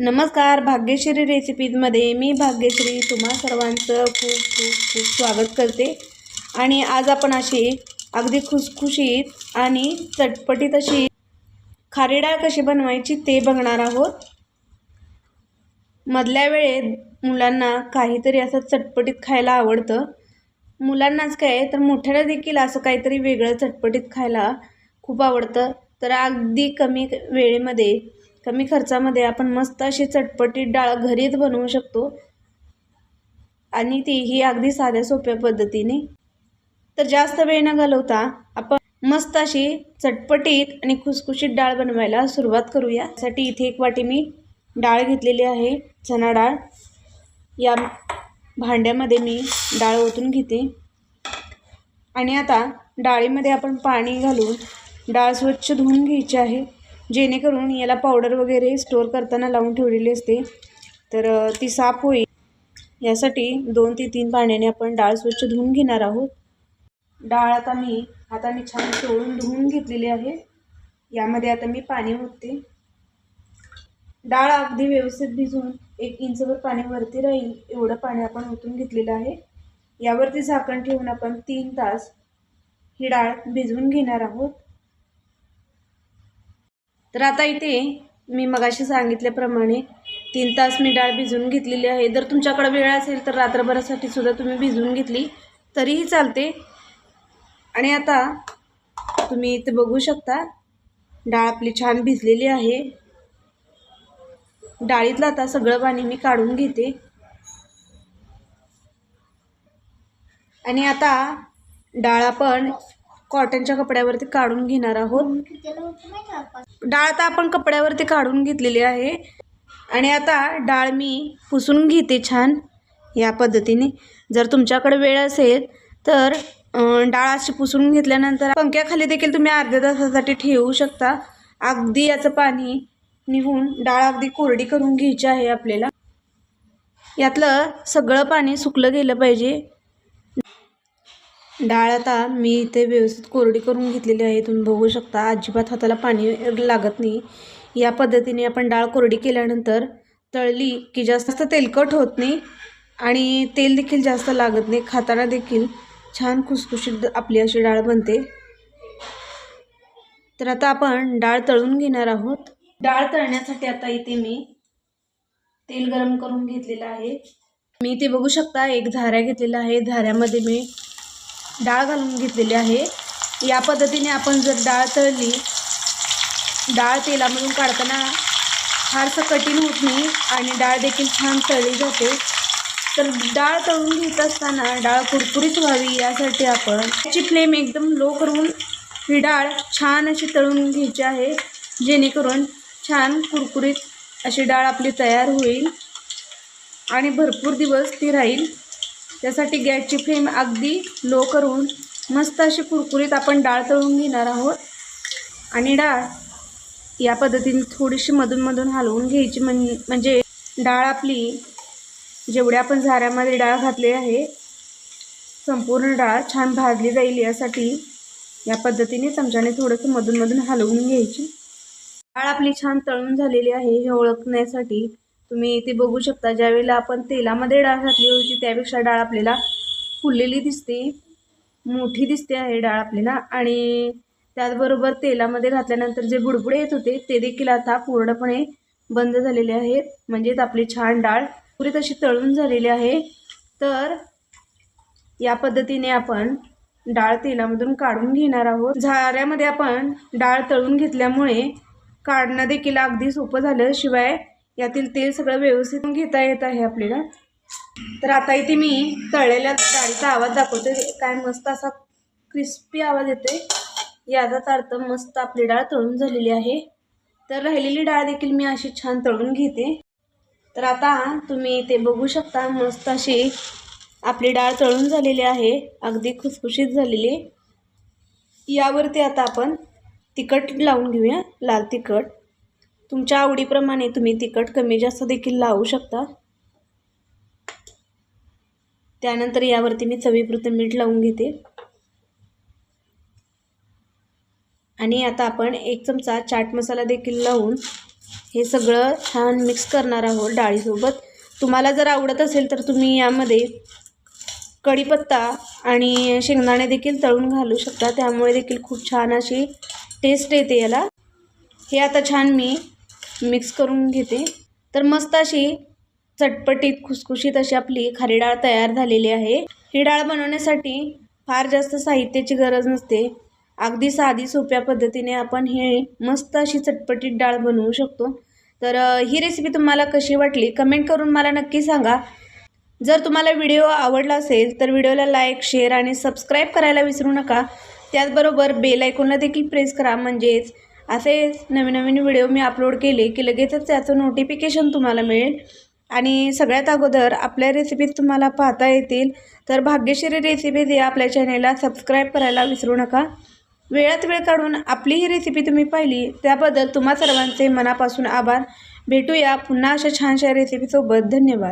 नमस्कार भाग्यश्री रेसिपीजमध्ये मी भाग्यश्री तुम्हा सर्वांचं खूप खूप खूप स्वागत करते. आणि आज आपण अशी अगदी खुसखुशीत आणि चटपटीत अशी खारी डाळ कशी बनवायची ते बघणार आहोत. मधल्या वेळेत मुलांना काहीतरी असं चटपटीत खायला आवडतं. मुलांनाच काय तर मोठ्याला देखील असं काहीतरी वेगळं चटपटीत खायला खूप आवडतं. तर अगदी कमी वेळेमध्ये कमी खर्चामध्ये आपण मस्त अशी चटपटीत डाळ घरीच बनवू शकतो. आणि ती ही अगदी साध्या सोप्या पद्धतीने. तर जास्त वेळ न घालवता आपण मस्त अशी चटपटीत आणि खुसखुशीत डाळ बनवायला सुरुवात करूया. त्यासाठी इथे एक वाटी मी डाळ घेतलेली आहे चणा डाळ. या भांड्यामध्ये मी डाळ ओतून घेते. आणि आता डाळीमध्ये आपण पाणी घालून डाळ स्वच्छ धुवून घ्यायची आहे. जेणेकरून याला पावडर वगैरे स्टोअर करताना लावून ठेवलेली असते. तर ती साफ होईल. यासाठी दोन ते तीन पाण्याने आपण डाळ स्वच्छ धुवून घेणार आहोत. डाळ आता मी हाताने छान चोळून धुवून घेतलेली आहे. यामध्ये आता मी पाणी ओतते. डाळ अगदी व्यवस्थित भिजून एक इंचभर पाणी वरती राहील एवढं पाणी आपण ओतून घेतलेलं आहे. यावरती झाकण ठेवून आपण तीन तास ही डाळ भिजवून घेणार आहोत. तर आता इथे मी मगाशी सांगितल्याप्रमाणे तीन तास मी डाळ भिजवून घेतलेली आहे. जर तुमच्याकडे वेळ असेल तर रात्रभरासाठी सुद्धा तुम्ही भिजवून घेतली तरीही चालते. आणि आता तुम्ही इथे बघू शकता डाळ आपली छान भिजलेली आहे. डाळीतलं आता सगळं पाणी मी काढून घेते. आणि आता डाळ आपण कॉटनच्या कपड्यावरती काढून घेणार आहोत. डाळ तर आपण कपड्यावरती काढून घेतलेली आहे. आणि आता डाळ मी पुसून घेते छान या पद्धतीने. जर तुमच्याकडे वेळ असेल तर डाळ अशी पुसून घेतल्यानंतर पंख्याखाली देखील तुम्ही अर्ध्या तासासाठी ठेवू शकता. अगदी याचं पाणी निघून डाळ अगदी कोरडी करून घ्यायची आहे आपल्याला. यातलं सगळं पाणी सुकलं गेलं पाहिजे. डाळ आता मी इथे व्यवस्थित कोरडी करून घेतलेली आहे. तुम्ही बघू शकता अजिबात हाताला पाणी लागत नाही. या पद्धतीने आपण डाळ कोरडी केल्यानंतर तळली की जास्त तेलकट होत नाही आणि तेल देखील जास्त लागत नाही. खाताना देखील छान खुसखुशीत आपली अशी डाळ बनते. तर आता आपण डाळ तळून घेणार आहोत. डाळ तळण्यासाठी आता इथे मी तेल गरम करून घेतलेलं आहे. मी इथे बघू शकता एक झाऱ्या घेतलेला आहे झाऱ्यामध्ये मी डाळ घालून घेतलेली आहे. या पद्धतीने आपण जर डाळ तळली डाळ तेलामधून काढताना फारसं कठीण होत नाही आणि डाळ देखील छान तळली जाते. तर डाळ तळून घेत असताना डाळ कुरकुरीत व्हावी यासाठी आपण त्याची फ्लेम एकदम लो करून ही डाळ छान अशी तळून घ्यायची आहे जेणेकरून छान कुरकुरीत अशी डाळ आपली तयार होईल आणि भरपूर दिवस ती राहील. त्यासाठी गॅसची फ्लेम अगदी लो करून मस्त अशी कुरकुरीत आपण डाळ तळून घेणार आहोत. आणि डाळ या पद्धतीने थोडीशी मधूनमधून हलवून घ्यायची म्हण म्हणजे डाळ आपली जेवढ्या आपण झाऱ्यामध्ये डाळ घातली आहे संपूर्ण डाळ छान भाजली जाईल यासाठी या पद्धतीने चमच्याने थोडंसं मधूनमधून हलवून घ्यायची. डाळ आपली छान तळून झालेली आहे हे ओळखण्यासाठी तुम्ही इथे बघू शकता. ज्यावेळेला आपण तेलामध्ये डाळ घातली होती त्यापेक्षा डाळ आपल्याला फुललेली दिसते. मोठी दिसते आहे डाळ आपल्याला. आणि त्याचबरोबर तेलामध्ये घातल्यानंतर जे बुडबुडे येत होते ते देखील आता पूर्णपणे बंद झालेले आहेत. म्हणजेच आपली छान डाळ पुरी तशी तळून झालेली आहे. तर या पद्धतीने आपण डाळ तेलामधून काढून घेणार आहोत. झाऱ्यामध्ये आपण डाळ तळून घेतल्यामुळे काढणं देखील अगदी सोपं झालं. शिवाय यातील तेल सगळं व्यवस्थित घेता येत आहे आपल्याला. तर आता इथे मी तळलेल्या डाळीचा आवाज दाखवते काय मस्त असा क्रिस्पी आवाज येते याचाच अर्थ मस्त आपली डाळ तळून झालेली आहे. तर राहिलेली डाळ देखील मी अशी छान तळून घेते. तर आता तुम्ही इथे बघू शकता मस्त अशी आपली डाळ तळून झालेली आहे. अगदी खुसखुशीत झालेली. यावरती आता आपण तिखट लावून घेऊया. लाल तिखट. तुमच्या आवडीप्रमाणे तुम्ही तिखट कमी जास्त देखील लावू शकता. त्यानंतर यावरती मी चवीपुरतं मीठ लावून घेते. आणि आता आपण एक चमचा चाट मसाला देखील लावून हे सगळं छान मिक्स करणार आहोत डाळीसोबत. तुम्हाला जर आवडत असेल तर तुम्ही यामध्ये कढीपत्ता आणि शेंगदाणे देखील तळून घालू शकता. त्यामुळे देखील खूप छान अशी टेस्ट येते याला. हे आता छान मी मिक्स करून घेते. तर मस्त अशी चटपटीत खुसखुशीत अशी आपली खारी डाळ तयार झालेली आहे. ही डाळ बनवण्यासाठी फार जास्त साहित्याची गरज नसते. अगदी साधी सोप्या पद्धतीने आपण हे मस्त अशी चटपटीत डाळ बनवू शकतो. तर ही रेसिपी तुम्हाला कशी वाटली? कमेंट करून मला नक्की सांगा. जर तुम्हाला व्हिडिओ आवडला असेल तर व्हिडिओला लाईक शेअर आणि सबस्क्राईब करायला विसरू नका. त्याचबरोबर बेल आयकॉनला देखील प्रेस करा. म्हणजेच असे नवीन नवीन व्हिडिओ मी अपलोड केले की लगेचच त्याचं नोटिफिकेशन तुम्हाला मिळेल. आणि सगळ्यात अगोदर आपल्या रेसिपीज तुम्हाला पाहता येतील. तर भाग्यश्री रेसिपीज या आपल्या चॅनेलला सबस्क्राईब करायला विसरू नका. वेळात वेळ काढून आपली ही रेसिपी तुम्ही पाहिली त्याबद्दल तुम्हा सर्वांचे मनापासून आभार. भेटूया पुन्हा अशा छानशा रेसिपीसोबत धन्यवाद.